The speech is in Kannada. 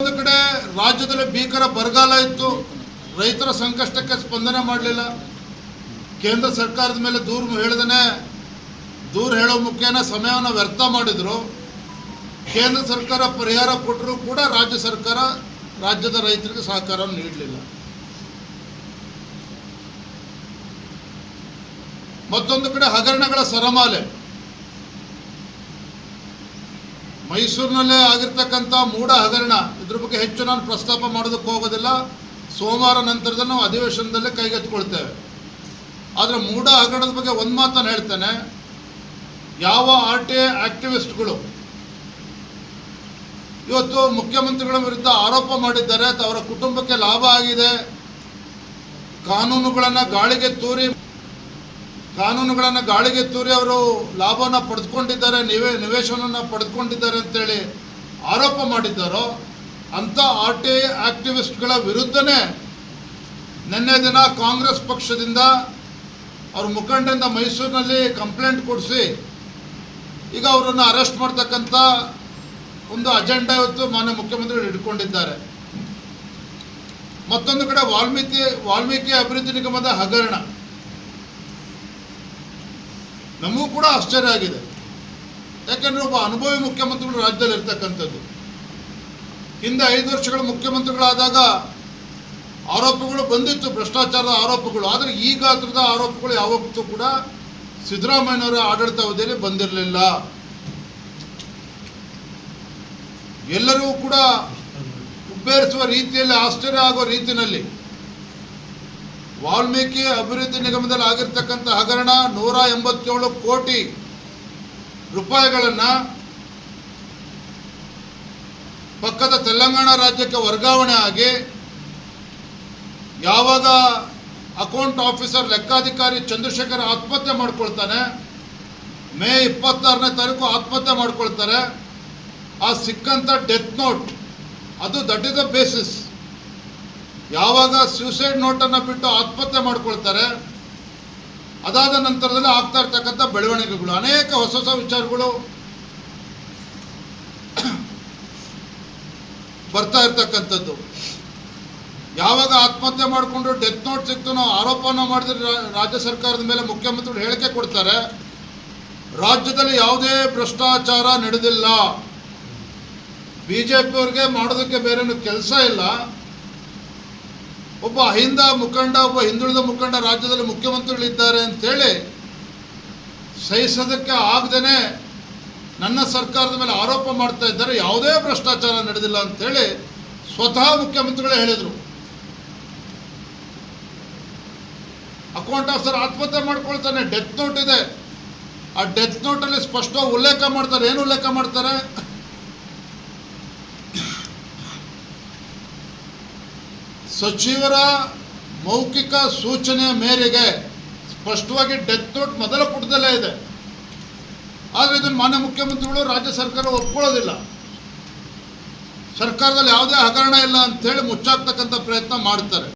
ಒಂದು ಕಡೆ ರಾಜ್ಯದಲ್ಲಿ ಭೀಕರ ಬರಗಾಲ ಇತ್ತು, ರೈತರ ಸಂಕಷ್ಟಕ್ಕೆ ಸ್ಪಂದನೆ ಮಾಡಲಿಲ್ಲ. ಕೇಂದ್ರ ಸರ್ಕಾರದ ಮೇಲೆ ದೂರು ಹೇಳಿದನೆ ದೂರು ಹೇಳೋ ಮುಖೇನ ಸಮಯವನ್ನು ವ್ಯರ್ಥ ಮಾಡಿದರು. ಕೇಂದ್ರ ಸರ್ಕಾರ ಪರಿಹಾರ ಕೊಟ್ಟರೂ ಕೂಡ ರಾಜ್ಯ ಸರ್ಕಾರ ರಾಜ್ಯದ ರೈತರಿಗೆ ಸಹಕಾರ ನೀಡಲಿಲ್ಲ. ಮತ್ತೊಂದು ಕಡೆ ಹಗರಣಗಳ ಸರಮಾಲೆ. ಮೈಸೂರಿನಲ್ಲೇ ಆಗಿರ್ತಕ್ಕಂಥ ಮೂಢ ಹಗರಣ, ಇದ್ರ ಬಗ್ಗೆ ಹೆಚ್ಚು ನಾನು ಪ್ರಸ್ತಾಪ ಮಾಡೋದಕ್ಕೆ ಹೋಗೋದಿಲ್ಲ. ಸೋಮವಾರ ನಂತರದ ನಾವು ಅಧಿವೇಶನದಲ್ಲೇ ಕೈಗೆತ್ತಿಕೊಳ್ತೇವೆ. ಆದರೆ ಮೂಢ ಹಗರಣದ ಬಗ್ಗೆ ಒಂದು ಮಾತನ್ನು ಹೇಳ್ತೇನೆ. ಯಾವ ಆರ್ ಟಿ ಐ ಆಕ್ಟಿವಿಸ್ಟ್ಗಳು ಇವತ್ತು ಮುಖ್ಯಮಂತ್ರಿಗಳ ವಿರುದ್ಧ ಆರೋಪ ಮಾಡಿದ್ದಾರೆ ಅವರ ಕುಟುಂಬಕ್ಕೆ ಲಾಭ ಆಗಿದೆ, ಕಾನೂನುಗಳನ್ನು ಗಾಳಿಗೆ ತೂರಿ ಕಾನೂನುಗಳನ್ನು ಗಾಳಿಗೆ ತೂರಿ ಅವರು ಲಾಭವನ್ನು ಪಡೆದುಕೊಂಡಿದ್ದಾರೆ, ನಿವೇ, ನಿವೇಶನವನ್ನು ಪಡೆದುಕೊಂಡಿದ್ದಾರೆ ಅಂತೇಳಿ ಆರೋಪ ಮಾಡಿದ್ದಾರೋ, ಅಂಥ ಆರ್ ಟಿ ಐ ಆಕ್ಟಿವಿಸ್ಟ್ಗಳ ವಿರುದ್ಧನೇ ನಿನ್ನೆ ದಿನ ಕಾಂಗ್ರೆಸ್ ಪಕ್ಷದಿಂದ ಅವ್ರ ಮುಖಂಡರಿಂದ ಮೈಸೂರಿನಲ್ಲಿ ಕಂಪ್ಲೇಂಟ್ ಕೊಡಿಸಿ, ಈಗ ಅವರನ್ನು ಅರೆಸ್ಟ್ ಮಾಡ್ತಕ್ಕಂಥ ಒಂದು ಅಜೆಂಡಾ ಇವತ್ತು ಮಾನ್ಯ ಮುಖ್ಯಮಂತ್ರಿಗಳು ಇಟ್ಕೊಂಡಿದ್ದಾರೆ. ಮತ್ತೊಂದು ಕಡೆ ವಾಲ್ಮೀಕಿ ವಾಲ್ಮೀಕಿ ಅಭಿವೃದ್ಧಿ ನಿಗಮದ ಹಗರಣ. ನಮಗೂ ಕೂಡ ಆಶ್ಚರ್ಯ ಆಗಿದೆ. ಯಾಕಂದ್ರೆ ಒಬ್ಬ ಅನುಭವಿ ಮುಖ್ಯಮಂತ್ರಿಗಳು ರಾಜ್ಯದಲ್ಲಿ ಇರ್ತಕ್ಕಂಥದ್ದು. ಹಿಂದೆ ಐದು ವರ್ಷಗಳ ಮುಖ್ಯಮಂತ್ರಿಗಳಾದಾಗ ಆರೋಪಗಳು ಬಂದಿತ್ತು, ಭ್ರಷ್ಟಾಚಾರದ ಆರೋಪಗಳು. ಆದರೆ ಈ ಗಾತ್ರದ ಆರೋಪಗಳು ಯಾವತ್ತೂ ಕೂಡ ಸಿದ್ದರಾಮಯ್ಯನವರ ಆಡಳಿತ ಅವಧಿಯಲ್ಲಿ ಬಂದಿರಲಿಲ್ಲ. ಎಲ್ಲರೂ ಕೂಡ ಉಬ್ಬೇರಿಸುವ ರೀತಿಯಲ್ಲಿ, ಆಶ್ಚರ್ಯ ಆಗೋ ರೀತಿಯಲ್ಲಿ ವಾಲ್ಮೀಕಿ ಅಭಿವೃದ್ಧಿ ನಿಗಮದಲ್ಲಿ ಆಗಿರ್ತಕ್ಕಂಥ ಹಗರಣ ನೂರ ಎಂಬತ್ತೇಳು ಕೋಟಿ ರೂಪಾಯಿಗಳನ್ನು ಪಕ್ಕದ ತೆಲಂಗಾಣ ರಾಜ್ಯಕ್ಕೆ ವರ್ಗಾವಣೆ ಆಗಿ ಯಾವಾಗ ಅಕೌಂಟ್ ಆಫೀಸರ್ ಲೆಕ್ಕಾಧಿಕಾರಿ ಚಂದ್ರಶೇಖರ್ ಆತ್ಮಹತ್ಯೆ ಮಾಡ್ಕೊಳ್ತಾನೆ, ಮೇ ಇಪ್ಪತ್ತಾರನೇ ತಾರೀಕು ಆತ್ಮಹತ್ಯೆ ಮಾಡ್ಕೊಳ್ತಾರೆ, ಆ ಸಿಕ್ಕಂಥ ಡೆತ್ ನೋಟ್, ಅದು ದಟ್ ಇಸ್ ದ ಬೇಸಿಸ್ ಯಾವಾಗ ಸ್ಯೂಸೈಡ್ ನೋಟನ್ನು ಬಿಟ್ಟು ಆತ್ಮಹತ್ಯೆ ಮಾಡ್ಕೊಳ್ತಾರೆ, ಅದಾದ ನಂತರದಲ್ಲಿ ಆಗ್ತಾ ಇರ್ತಕ್ಕಂಥ ಬೆಳವಣಿಗೆಗಳು, ಅನೇಕ ಹೊಸ ಹೊಸ ವಿಚಾರಗಳು ಬರ್ತಾ ಇರ್ತಕ್ಕಂಥದ್ದು. ಯಾವಾಗ ಆತ್ಮಹತ್ಯೆ ಮಾಡಿಕೊಂಡು ಡೆತ್ ನೋಟ್ ಸಿಕ್ತು ನಾವು ಆರೋಪವನ್ನು ಮಾಡಿದ್ರೆ ರಾಜ್ಯ ಸರ್ಕಾರದ ಮೇಲೆ ಮುಖ್ಯಮಂತ್ರಿಗಳು ಹೇಳಿಕೆ ಕೊಡ್ತಾರೆ, ರಾಜ್ಯದಲ್ಲಿ ಯಾವುದೇ ಭ್ರಷ್ಟಾಚಾರ ನಡೆದಿಲ್ಲ. ಬಿ ಜೆ ಪಿಯವ್ರಿಗೆ ಮಾಡೋದಕ್ಕೆ ಬೇರೇನು ಕೆಲಸ ಇಲ್ಲ. ಒಬ್ಬ ಅಹಿಂದ ಮುಖಂಡ, ಒಬ್ಬ ಹಿಂದುಳಿದ ಮುಖಂಡ ರಾಜ್ಯದಲ್ಲಿ ಮುಖ್ಯಮಂತ್ರಿಗಳಿದ್ದಾರೆ ಅಂತೇಳಿ ಸಹಿಸೋದಕ್ಕೆ ಆಗದೇನೆ ನನ್ನ ಸರ್ಕಾರದ ಮೇಲೆ ಆರೋಪ ಮಾಡ್ತಾ ಇದ್ದಾರೆ. ಯಾವುದೇ ಭ್ರಷ್ಟಾಚಾರ ನಡೆದಿಲ್ಲ ಅಂತೇಳಿ ಸ್ವತಃ ಮುಖ್ಯಮಂತ್ರಿಗಳೇ ಹೇಳಿದರು. ಅಕೌಂಟ್ ಆಫೀಸರ್ ಆತ್ಮಹತ್ಯೆ ಮಾಡ್ಕೊಳ್ತಾನೆ, ಡೆತ್ ನೋಟ್ ಇದೆ. ಆ ಡೆತ್ ನೋಟಲ್ಲಿ ಸ್ಪಷ್ಟವಾಗಿ ಉಲ್ಲೇಖ ಮಾಡ್ತಾರೆ. ಏನು ಉಲ್ಲೇಖ ಮಾಡ್ತಾರೆ? ಸಚಿವರ ಮೌಖಿಕ ಸೂಚನೆಯ ಮೇರೆಗೆ ಸ್ಪಷ್ಟವಾಗಿ ಡೆತ್ ನೋಟ್ ಮೊದಲ ಪುಟದಲ್ಲೇ ಇದೆ. ಆದರೆ ಇದನ್ನು ಮಾನ್ಯ ಮುಖ್ಯಮಂತ್ರಿಗಳು ರಾಜ್ಯ ಸರ್ಕಾರ ಒಪ್ಕೊಳ್ಳೋದಿಲ್ಲ. ಸರ್ಕಾರದಲ್ಲಿ ಯಾವುದೇ ಹಗರಣ ಇಲ್ಲ ಅಂತೇಳಿ ಮುಚ್ಚಾಕ್ತಕ್ಕಂಥ ಪ್ರಯತ್ನ ಮಾಡ್ತಾರೆ